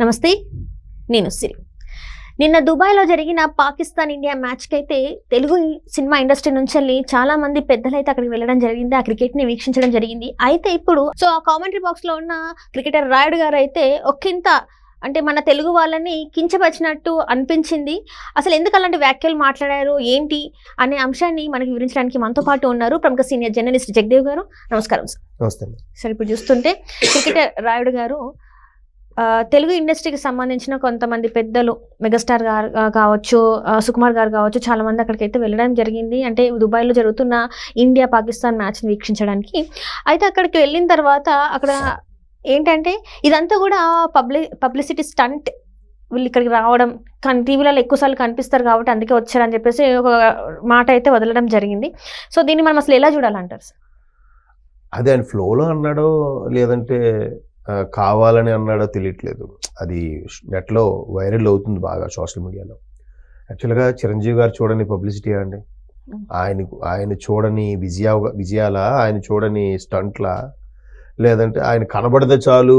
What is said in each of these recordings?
నమస్తే నేను సిరి. నిన్న దుబాయ్లో జరిగిన పాకిస్తాన్ ఇండియా మ్యాచ్కి అయితే తెలుగు సినిమా ఇండస్ట్రీ నుంచి వెళ్ళి చాలా మంది పెద్దలు అయితే అక్కడికి వెళ్ళడం జరిగింది ఆ క్రికెట్ని వీక్షించడం జరిగింది. అయితే ఇప్పుడు సో ఆ కామెంటరీ బాక్స్లో ఉన్న క్రికెటర్ రాయుడు గారు అయితే ఒక్కింత అంటే మన తెలుగు వాళ్ళని కించపరిచినట్టు అనిపించింది. అసలు ఎందుకు అలాంటి వ్యాఖ్యలు మాట్లాడారు ఏంటి అనే అంశాన్ని మనకి వివరించడానికి మనతో పాటు ఉన్నారు ప్రముఖ సీనియర్ జర్నలిస్ట్ జగదేవ్ గారు. నమస్కారం సార్. నమస్తే. సరే ఇప్పుడు చూస్తుంటే క్రికెటర్ రాయుడు గారు తెలుగు ఇండస్ట్రీకి సంబంధించిన కొంతమంది పెద్దలు మెగాస్టార్ గారు కావచ్చు సుకుమార్ గారు కావచ్చు చాలా మంది అక్కడికైతే వెళ్ళడం జరిగింది. అంటే దుబాయ్లో జరుగుతున్న ఇండియా పాకిస్తాన్ మ్యాచ్ని వీక్షించడానికి. అయితే అక్కడికి వెళ్ళిన తర్వాత అక్కడ ఏంటంటే ఇదంతా కూడా పబ్లి పబ్లిసిటీ స్టంట్ వీళ్ళు ఇక్కడికి రావడం కానీ టీవీలలో ఎక్కువసార్లు కనిపిస్తారు కాబట్టి అందుకే వచ్చారని చెప్పేసి ఒక మాట అయితే వదలడం జరిగింది. సో దీన్ని మనం అసలు ఎలా చూడాలంటారు సార్? అదే ఆయన ఫ్లోలో అన్నాడో లేదంటే కావాలని అన్నాడో తెలియట్లేదు. అది నెట్లో వైరల్ అవుతుంది బాగా సోషల్ మీడియాలో. యాక్చువల్గా చిరంజీవి గారు చూడని పబ్లిసిటీ అండి. ఆయన ఆయన చూడని విజయ విజయాల ఆయన చూడని స్టంట్లా లేదంటే ఆయన కనబడితే చాలు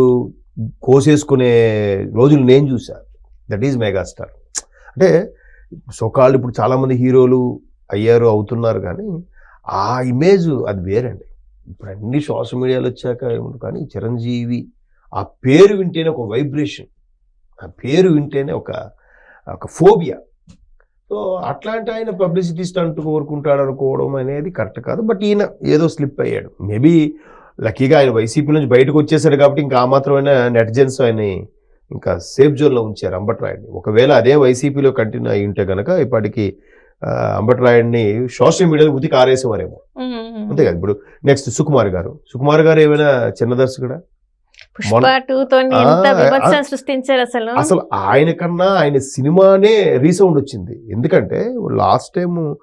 కోసేసుకునే రోజులు నేను చూసా దట్ ఈజ్ మెగాస్టార్ అంటే సొకాళ్ళు ఇప్పుడు చాలామంది హీరోలు అయ్యారు అవుతున్నారు కానీ ఆ ఇమేజ్ అది వేరండి. ఇప్పుడు అన్ని సోషల్ మీడియాలో వచ్చాక ఏముంది కానీ చిరంజీవి ఆ పేరు వింటేనే ఒక వైబ్రేషన్. ఆ పేరు వింటేనే ఒక ఒక ఫోబియా. సో అట్లాంటి ఆయన పబ్లిసిటీ స్టంట్ కోరుకుంటాడు అనుకోవడం అనేది కరెక్ట్ కాదు. బట్ ఈయన ఏదో స్లిప్ అయ్యాడు. మేబీ లక్కీగా ఆయన వైసీపీ నుంచి బయటకు వచ్చేసాడు కాబట్టి ఇంకా ఆ మాత్రమైన నెటిజన్స్ ఆయన ఇంకా సేఫ్ జోన్లో ఉంచారు అంబట్రాయుడిని. ఒకవేళ అదే వైసీపీలో కంటిన్యూ అయి ఉంటే కనుక ఇప్పటికి అంబట్రాయుడిని సోషల్ మీడియాలో ఉతికి ఆరేసేవారేమో. అంతే కదా. ఇప్పుడు నెక్స్ట్ సుకుమార్ గారు. సుకుమార్ గారు ఏమైనా చిన్న దర్శకుడా? పుష్ప ఎంత సృష్టించారు అసలు? అసలు ఆయన కన్నా ఆయన సినిమానే రీసౌండ్ వచ్చింది. ఎందుకంటే లాస్ట్ టైం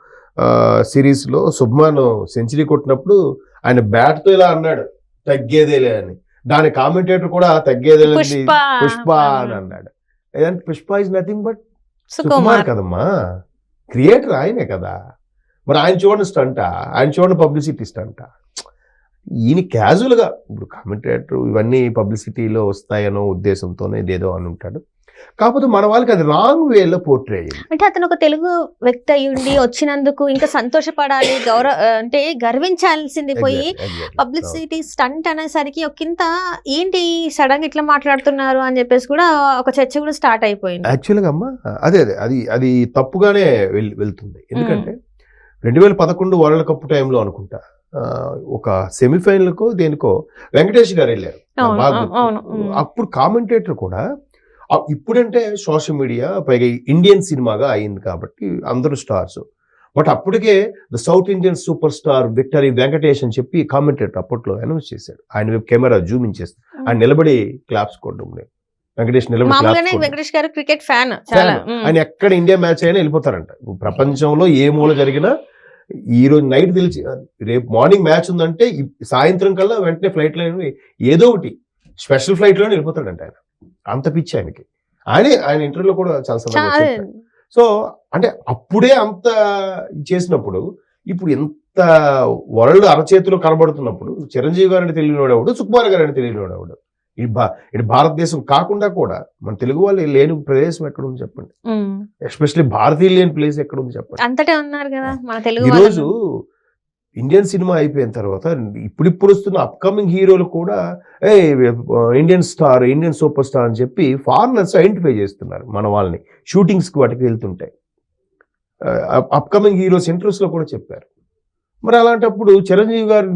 సిరీస్లో సుబ్మాన్ సెంచరీ కొట్టినప్పుడు ఆయన బ్యాట్తో ఇలా అన్నాడు తగ్గేదేలే అని. దాని కామెంటేటర్ కూడా తగ్గేదేలే పుష్ప పుష్ప అని అన్నాడు. ఏదంటే Pushpa is nothing but Sukumar. Sukumar కదమ్మా. క్రియేటర్ ఆయనే కదా. మరి ఆయన చూడండి స్టంట ఆయన చూడండి పబ్లిసిటీ స్టంట. ఈయన క్యాజువల్గా ఇప్పుడు కామెంటేటర్ ఇవన్నీ పబ్లిసిటీలో వస్తాయనో ఉద్దేశంతోనే ఇదేదో అని ఉంటాడు. కాకపోతే మన వాళ్ళకి అది రాంగ్ వేలో పోర్ట్రే అంటే అతను ఒక తెలుగు వ్యక్తి అయి ఉండి వచ్చినందుకు ఇంకా సంతోషపడాలి గౌరవ అంటే గర్వించాల్సింది పోయి. పబ్లిసిటీ స్టంట్ అనేసరికి ఒకంత ఏంటి సడన్గా ఇట్లా మాట్లాడుతున్నారు అని చెప్పేసి కూడా ఒక చర్చ కూడా స్టార్ట్ అయిపోయింది. యాక్చువల్గా అమ్మా అదే అదే అది అది తప్పుగానే వెళ్- వెళ్తుంది. ఎందుకంటే రెండు వేల పదకొండు వరల్డ్ కప్ టైంలో అనుకుంటా ఒక సెమీఫైనల్కో దేనికో వెంకటేష్ గారు వెళ్ళారు. అప్పుడు కామెంటేటర్ కూడా ఇప్పుడంటే సోషల్ మీడియా పైగా ఇండియన్ సినిమాగా అయింది కాబట్టి అందరూ స్టార్స్ బట్ అప్పటికే the South Indian super star victory Venkatesh అని చెప్పి కామెంటేటర్ అప్పట్లో అనౌన్స్ చేశాడు ఆయన వైపు కెమెరా జూమ్ ఇచ్చేసి ఆయన నిలబడి క్లాప్స్ కొట్టడం. వెంకటేష్ నిలబడి. వెంకటేష్ గారు క్రికెట్ ఫ్యాన్. ఆయన ఎక్కడ ఇండియా మ్యాచ్ అయినా వెళ్ళిపోతారంట ప్రపంచంలో ఏ మూల జరిగినా ఈ రోజు నైట్ తెలిసి రేపు మార్నింగ్ మ్యాచ్ ఉందంటే సాయంత్రం కల్లా వెంటనే ఫ్లైట్లో ఏదో ఒకటి స్పెషల్ ఫ్లైట్లోనే వెళ్ళిపోతాడంట ఆయన. అంత పిచ్చి ఆయనకి. ఆయనే ఆయన ఇంటర్వ్యూలో కూడా చాలా. సో అంటే అప్పుడే అంత చేసినప్పుడు ఇప్పుడు ఎంత వరల్డ్ అరచేతిలో కనబడుతున్నప్పుడు చిరంజీవి గారిని తెలియనివాడెవడు సుకుమార్ గారిని తెలియనివాడెవడు. ఇది భా ఇది భారతదేశం కాకుండా కూడా మన తెలుగు వాళ్ళు లేని ప్రదేశం ఎక్కడ ఉంది చెప్పండి. ఎస్పెషల్లీ భారతీయులు లేని ప్లేస్ ఎక్కడ ఉంది చెప్పండి. అంతటే ఉన్నారు కదా మన తెలుగు ఈరోజు ఇండియన్ సినిమా అయిపోయిన తర్వాత ఇప్పుడిప్పుడు వస్తున్న అప్కమింగ్ హీరోలు కూడా a Indian star Indian super star అని చెప్పి ఫారినర్స్ ఐడెంటిఫై చేస్తున్నారు మన వాళ్ళని. షూటింగ్స్కి వాటికి వెళ్తుంటాయి అప్కమింగ్ హీరోస్ ఇంటర్వ్యూస్లో కూడా చెప్పారు. మరి అలాంటప్పుడు చిరంజీవి గారి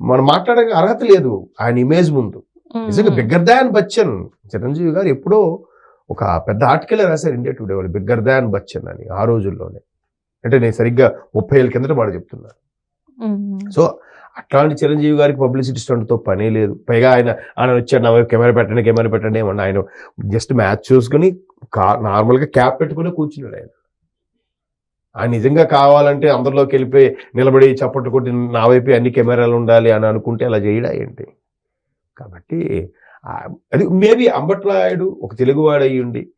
మనం మాట్లాడడానికి అర్హత లేదు. ఆయన ఇమేజ్ ముందు. నిజంగా. బిగ్గర్ దాన్ బచ్చన్ చిరంజీవి గారు ఎప్పుడో ఒక పెద్ద ఆర్టికల్ రాశారు ఇండియా టుడే వాళ్ళు బిగ్గర్ దాన్ బచ్చన్ అని ఆ రోజుల్లోనే. అంటే నేను సరిగ్గా ముప్పై ఏళ్ళ కిందట మాట చెప్తున్నాను. సో అట్లాంటి చిరంజీవి గారికి పబ్లిసిటీ స్టంట్తో పనే లేదు. పైగా ఆయన ఆయన వచ్చాడు నా వైపు కెమెరా పెట్టండి కెమెరా పెట్టండి ఏమన్నా ఆయన జస్ట్ మ్యాచ్ చూసుకుని కా నార్మల్గా క్యాప్ పెట్టుకుని కూర్చున్నాడు ఆయన. ఆయన నిజంగా కావాలంటే అందరిలోకి వెళ్ళిపోయి నిలబడి చప్పట్లు కొట్టి నా వైపే అన్ని కెమెరాలు ఉండాలి అని అనుకుంటే అలా చేయడా ఏంటి? కాబట్టి అది మేబీ అంబట్రాయుడు ఒక తెలుగువాడు అయ్యి ఉండి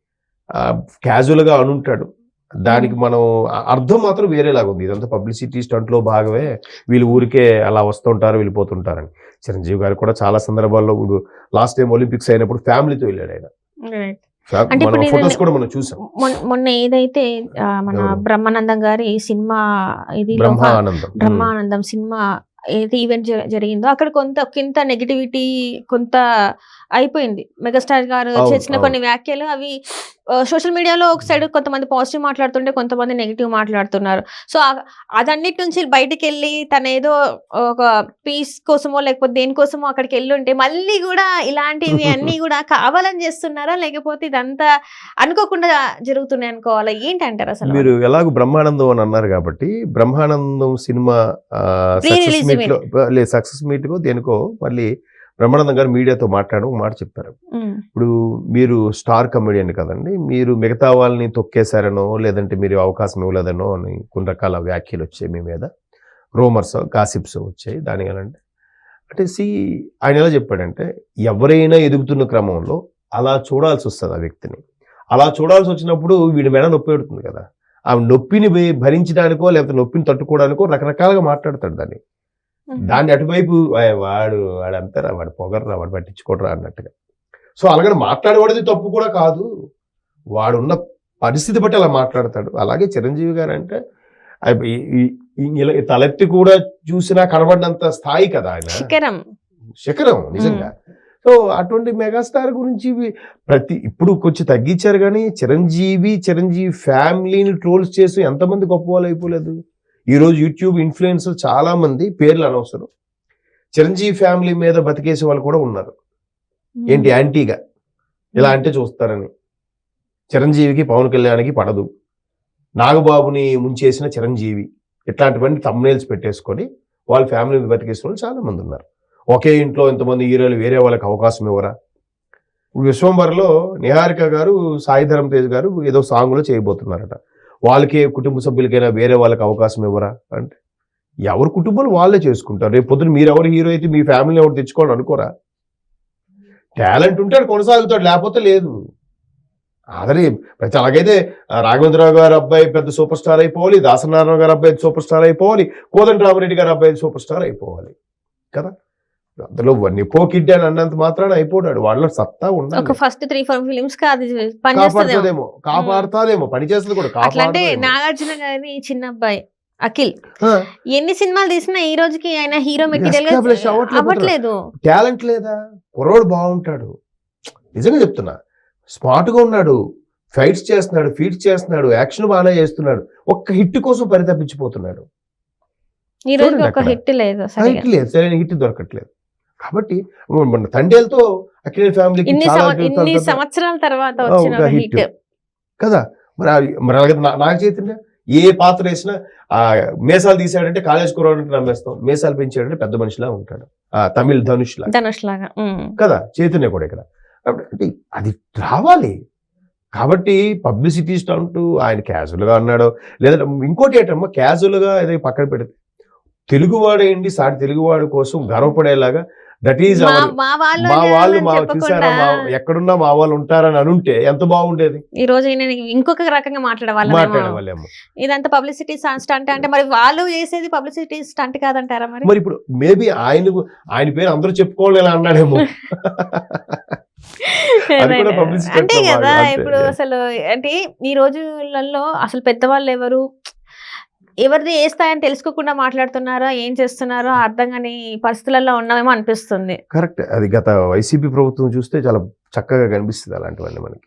క్యాజువల్గా అనుంటాడు. దానికి మనం అర్థం మాత్రం వేరేలాగా ఉంది. ఇదంతా పబ్లిసిటీ స్టంట్లో భాగమే. వీళ్ళు ఊరికే అలా వస్తుంటారు వెళ్ళిపోతుంటారని చిరంజీవి గారు కూడా చాలా సందర్భాల్లో ఇప్పుడు లాస్ట్ టైం ఒలింపిక్స్ అయినప్పుడు ఫ్యామిలీతో వెళ్ళాడు ఆయన. ఫొటోస్ కూడా మనం చూసాం. మొన్న- ఏదైతే మన? బ్రహ్మానందం గారి సినిమా ఇది బ్రహ్మానందం. బ్రహ్మానందం సినిమా ఏది ఈవెంట్ జరిగిందో అక్కడ కొంత కొంత నెగిటివిటీ కొంత అయిపోయింది. మెగాస్టార్ గారు చేసిన. కొన్ని వ్యాఖ్యలు అవి సోషల్ మీడియాలో ఒక సైడ్ కొంతమంది పాజిటివ్ మాట్లాడుతుంటే కొంతమంది నెగిటివ్ మాట్లాడుతున్నారు. సో అదన్నిటి నుంచి బయటికి వెళ్ళి తన ఏదో ఒక పీస్ కోసమో లేకపోతే దేనికోసమో అక్కడికి వెళ్ళి ఉంటే మళ్ళీ కూడా ఇలాంటివి అన్ని కూడా కావాలని చేస్తున్నారా? లేకపోతే ఇదంతా అనుకోకుండా జరుగుతున్నాయి అనుకోవాలా? ఏంటంటారు అసలు? మీరు ఎలాగో బ్రహ్మానందం అని అన్నారు కాబట్టి Brahmanandam cinema success meet. Success దేనికో మళ్ళీ బ్రహ్మానందం గారు మీడియాతో మాట్లాడడం మాట చెప్పారు. ఇప్పుడు మీరు స్టార్ కమెడియన్ కదండి మీరు మిగతా వాళ్ళని తొక్కేశారనో లేదంటే మీరు అవకాశం ఇవ్వలేదనో అని కొన్ని రకాల వ్యాఖ్యలు వచ్చాయి మీ మీద. రోమర్స్ గాసిప్స్ వచ్చాయి దాని అంటే అంటే సి ఆయన ఎలా చెప్పాడంటే ఎవరైనా ఎదుగుతున్న క్రమంలో అలా చూడాల్సి వస్తుంది ఆ వ్యక్తిని. అలా చూడాల్సి వచ్చినప్పుడు వీడి మెడ నొప్పి పెడుతుంది కదా. ఆ నొప్పిని భరించడానికో లేకపోతే నొప్పిని తట్టుకోవడానికో రకరకాలుగా మాట్లాడతాడు దాన్ని. దాన్ని అటువైపు "ఆయ్ వాడు వాడు అంతరా వాడు పొగర్రా వాడు పట్టించుకోడరా అన్నట్టుగా. సో అలాగని మాట్లాడేవాడిది తప్పు కూడా కాదు. వాడున్న పరిస్థితి బట్టి అలా మాట్లాడతాడు. అలాగే చిరంజీవి గారు అంటే తలెత్తి కూడా చూసినా కనబడినంత స్థాయి కదా ఆయన. శిఖరం. శిఖరం నిజంగా. సో అటువంటి మెగాస్టార్ గురించి ప్రతి ఇప్పుడు కొంచెం తగ్గించారు కానీ చిరంజీవి చిరంజీవి ఫ్యామిలీని ట్రోల్స్ చేసి ఎంతమంది గొప్ప వాళ్ళు అయిపోలేదు. ఈరోజు యూట్యూబ్ ఇన్ఫ్లుయెన్సర్ చాలా మంది పేర్లు అనవసరం. చిరంజీవి ఫ్యామిలీ మీద బతికేసే వాళ్ళు కూడా ఉన్నారు. ఏంటి యాంటీగా? ఇలా అంటే చూస్తారని. చిరంజీవికి పవన్ కళ్యాణ్కి పడదు. నాగబాబుని ముంచేసిన చిరంజీవి ఇట్లాంటివన్నీ తమ్నేల్స్ పెట్టేసుకొని వాళ్ళ ఫ్యామిలీ బతికేసిన వాళ్ళు చాలా మంది ఉన్నారు. ఒకే ఇంట్లో ఇంతమంది హీరోలు వేరే వాళ్ళకి అవకాశం ఇవ్వరా? ఇప్పుడు విశ్వంబర్లో నిహారిక గారు సాయి ధరమ్ తేజ్ గారు ఏదో సాంగ్లో చేయబోతున్నారట. వాళ్ళకే కుటుంబ సభ్యులకైనా వేరే వాళ్ళకి అవకాశం ఇవ్వరా అంటే? ఎవరి కుటుంబాలు వాళ్ళే చేసుకుంటారు. రేపు పొద్దున మీరు ఎవరు హీరో అయితే మీ ఫ్యామిలీ ఎవరు తెచ్చుకోండి అనుకోరా? టాలెంట్ ఉంటే కొనసాగుతాడు లేకపోతే లేదు. ఆదరి ప్రతి అలాగైతే రాఘవేంద్రరావు గారి అబ్బాయి పెద్ద సూపర్ స్టార్ అయిపోవాలి దాసనారాయణ గారి అబ్బాయి సూపర్ స్టార్ అయిపోవాలి కోదండ రామరెడ్డి అబ్బాయి సూపర్ స్టార్ అయిపోవాలి. కదా? అందులో నిపో కిడ్ అని అన్నంత మాత్రాన అయిపోతాడు వాళ్ళ సత్తా ఒక ఉండాలి ఫస్ట్ త్రీ ఫోర్ ఫిలిమ్స్ కాపాడుతుందేమో. కాపాడుతాదేమో. పని చేస్తుంది కూడా అంటే. నాగార్జున గారి చిన్న అబ్బాయి అఖిల్ ఎన్ని సినిమాలు తీసినా ఈ రోజుకి ఆయన హీరో మెటీరియల్ అవ్వట్లేదు. టాలెంట్ లేదా? కుర్రోడు బాగుంటాడు. నిజంగా చెప్తున్నా. స్మార్ట్గా ఉన్నాడు. ఫైట్స్ చేస్తున్నాడు ఫీట్స్ చేస్తున్నాడు యాక్షన్ బాగానే చేస్తున్నాడు. ఒక్క హిట్ కోసం పరితపించిపోతున్నాడు. హిట్ లేదు సరిగా హిట్ లేదు. సరైన హిట్ దొరకట్లేదు. కాబట్టి మన తండేలతో అఖిల ఫ్యామిలీకి ఇన్ని సంవత్సరాల తర్వాత వచ్చిన. హిట్. కదా? మరి మరి అలాగే నా- నాగ చైతన్య? ఏ పాత్ర వేసినా ఆ మేసాలు తీసాడంటే కాలేజ్ కురవాడికి నమ్మేస్తాం. మేసాలు పెంచాడంటే పెద్ద మనిషిలా ఉంటాడు. ఆ తమిళ్ ధనుష్ ధనుష్ లాగా. కదా? చైతన్య కూడా ఇక్కడ. కాబట్టి అంటే అది రావాలి. కాబట్టి పబ్లిసిటీ స్టంట్ ఆయన casual గా అన్నాడు లేదా ఇంకోటి ఏంటమ్మా casual గా ఏదో పక్కన పెడితే తెలుగువాడు ఏంటి సాటి తెలుగువాడు కోసం గర్వపడేలాగా దట్ ఈజ్ మా వాళ్ళు మా చూసారా మా ఎక్కడున్నా మా వాళ్ళు ఉంటారని అనుంటే ఎంత బాగుండేది? ఈ రోజు ఇంకొక రకంగా మాట్లాడేవాళ్ళం మాట్లాడేవాళ్ళేమో ఇదంతా పబ్లిసిటీ స్టంట్ అంటే మరి వాళ్ళు చేసేది పబ్లిసిటీ స్టంట్ కాదంటారా మరి? మరి ఇప్పుడు మేబీ ఆయన ఆయన పేరు అందరూ చెప్పుకోవాలి అన్నాడేమో. అంతే కదా. ఇప్పుడు అసలు అంటే ఈ రోజులలో అసలు పెద్దవాళ్ళు ఎవరు? ఎవరిది ఏ స్థాయిని తెలుసుకోకుండా మాట్లాడుతున్నారో ఏం చేస్తున్నారో అర్థం కాని పరిస్థితులలో ఉన్నామేమో అనిపిస్తుంది. కరెక్ట్. అది గత వైసీపీ ప్రభుత్వం చూస్తే చాలా చక్కగా కనిపిస్తుంది అలాంటివన్నీ మనకి.